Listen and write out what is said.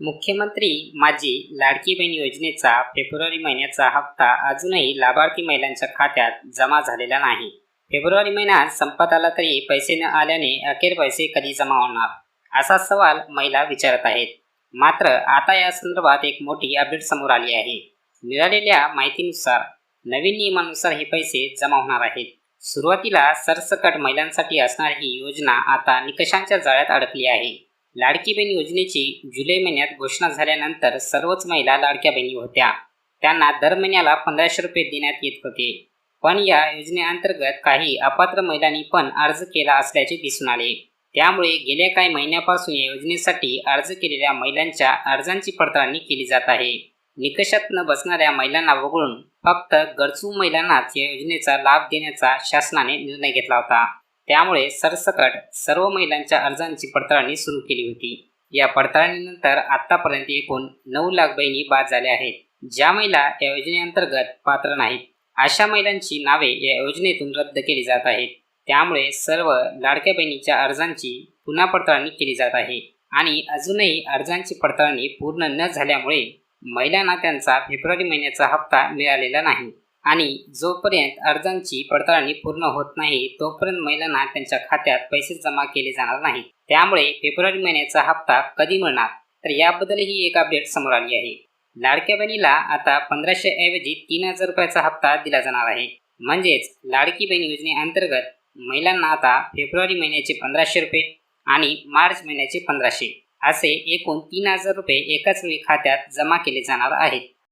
मुख्यमंत्री माझी लाडकी बहीण योजनेचा फेब्रुवारी महिन्याचा हप्ता अजूनही लाभार्थी महिलांच्या खात्यात जमा झालेला नाही. फेब्रुवारी महिन्यात संपत आला तरी पैसे न आल्याने अखेर पैसे कधी जमा होणार? असा सवाल महिला विचारत आहेत. मात्र आता या संदर्भात एक मोठी अपडेट समोर आली आहे. मिळालेल्या माहितीनुसार नवीन नियमानुसार हे पैसे जमा होणार आहेत. सुरुवातीला सरसकट महिलांसाठी असणारी ही योजना आता निकषांच्या जाळ्यात अडकली आहे. लाडकी बहीण योजनेची जुलै महिन्यात घोषणा झाल्यानंतर सर्वच महिला लाडक्या बहिणी होत्या. त्यांना दर महिन्याला पंधराशे रुपये देण्यात येत होते. पण या योजनेअंतर्गत काही अपात्र महिलांनी पण अर्ज केला असल्याचे दिसून आले. त्यामुळे गेल्या काही महिन्यापासून या योजनेसाठी अर्ज केलेल्या महिलांच्या अर्जांची पडताळणी केली जात आहे. निकषात न बसणाऱ्या महिलांना वगळून फक्त गरजू महिलांनाच या योजनेचा लाभ देण्याचा शासनाने निर्णय घेतला होता. त्यामुळे सरसकट सर्व महिलांच्या अर्जांची पडताळणी सुरू केली होती. या पडताळणीनंतर आतापर्यंत एकूण नऊ लाख बहिणी बाद झाल्या आहेत. ज्या महिला या योजनेअंतर्गत पात्र नाहीत अशा महिलांची नावे या योजनेतून रद्द केली जात आहेत. त्यामुळे सर्व लाडक्या बहिणीच्या अर्जांची पुन्हा पडताळणी केली जात आहे आणि अजूनही अर्जांची पडताळणी पूर्ण न झाल्यामुळे महिलांना त्यांचा फेब्रुवारी महिन्याचा हप्ता मिळालेला नाही. आणि जोपर्यंत अर्जांची पडताळणी पूर्ण होत नाही तोपर्यंत महिलांना त्यांच्या खात्यात पैसे जमा केले जाणार नाहीत. त्यामुळे फेब्रुवारी महिन्याचा हप्ता कधी मिळणार? तर याबद्दलही एक अपडेट समोर आली आहे. लाडक्या बहिणीला आता पंधराशे ऐवजी तीन हजार रुपयाचा हप्ता दिला जाणार आहे. म्हणजेच लाडकी बहीण योजनेअंतर्गत महिलांना आता फेब्रुवारी महिन्याचे पंधराशे रुपये आणि मार्च महिन्याचे पंधराशे असे एकूण तीन हजार रुपये एकाच वेळी खात्यात जमा केले जाणार आहेत.